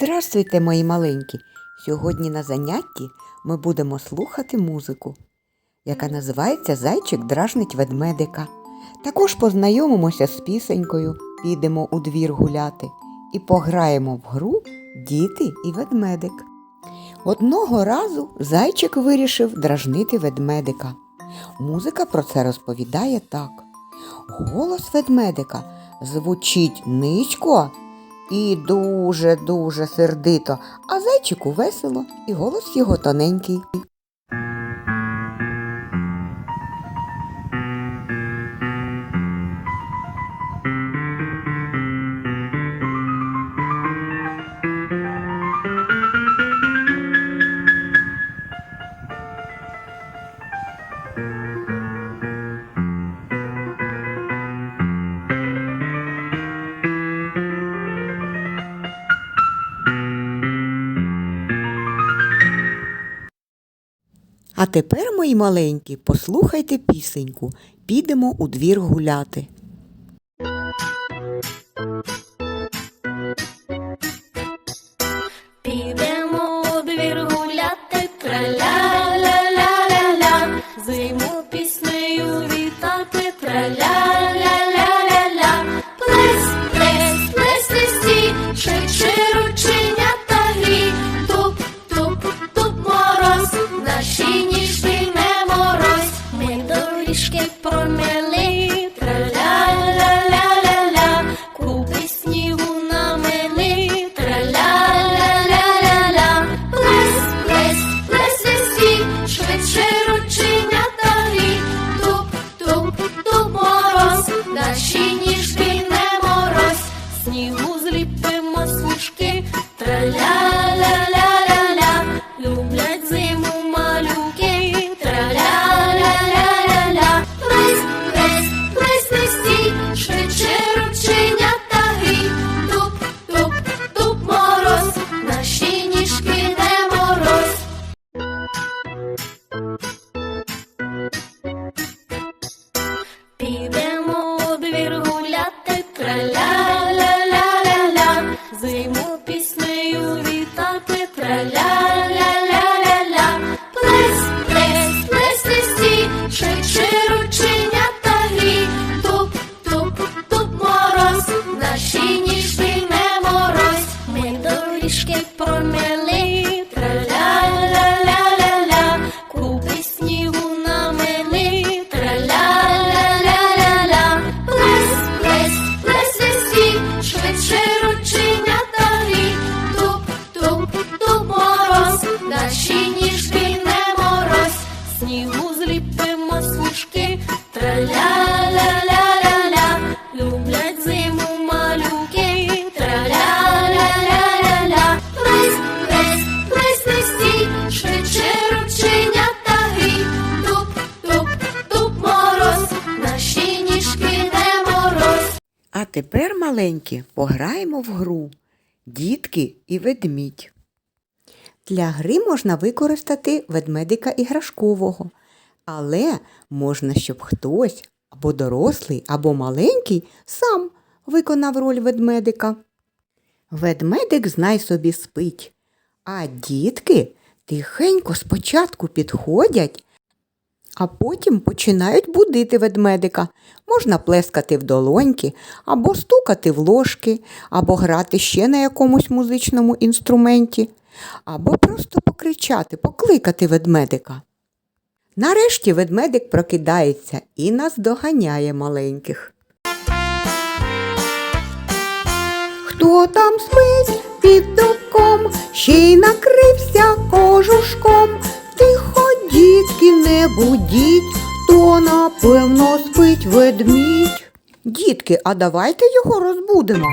Здравствуйте, мої маленькі! Сьогодні на занятті ми будемо слухати музику, яка називається Зайчик дражнить ведмедика. Також познайомимося з пісенькою, підемо у двір гуляти і пограємо в гру Діти і ведмедик. Одного разу зайчик вирішив дражнити ведмедика. Музика про це розповідає так. Голос ведмедика звучить низько і дуже-дуже сердито, а зайчику весело, і голос його тоненький. А тепер, мої маленькі, послухайте пісеньку. Підемо у двір гуляти. Зліпимо смішки, траля-ля-ля-ля-ля, швидше рученята грі, туп, туп, туп, мороз, наші ніжки не мороз, ми доріжки промели, траля-ля-ля-ля-ля, купи снігу намели, траля-ля-ля-ля-ля, плес, швидше рученята туп, туп, мороз, наші не мороз, снігу зліпимо А тепер, маленькі, пограємо в гру Дітки і ведмідь. Для гри можна використати ведмедика іграшкового, але можна, щоб хтось або дорослий, або маленький сам виконав роль ведмедика. Ведмедик знай собі спить, а дітки тихенько спочатку підходять, а потім починають будити ведмедика. Можна плескати в долоньки, або стукати в ложки, або грати ще на якомусь музичному інструменті, або просто покричати, покликати ведмедика. Нарешті ведмедик прокидається і наздоганяє маленьких. Хто там спить під дубком, ще й накрився кожушком. Тихо, дітки, не будіть, то напевно спить ведмідь. Дітки, а давайте його розбудемо.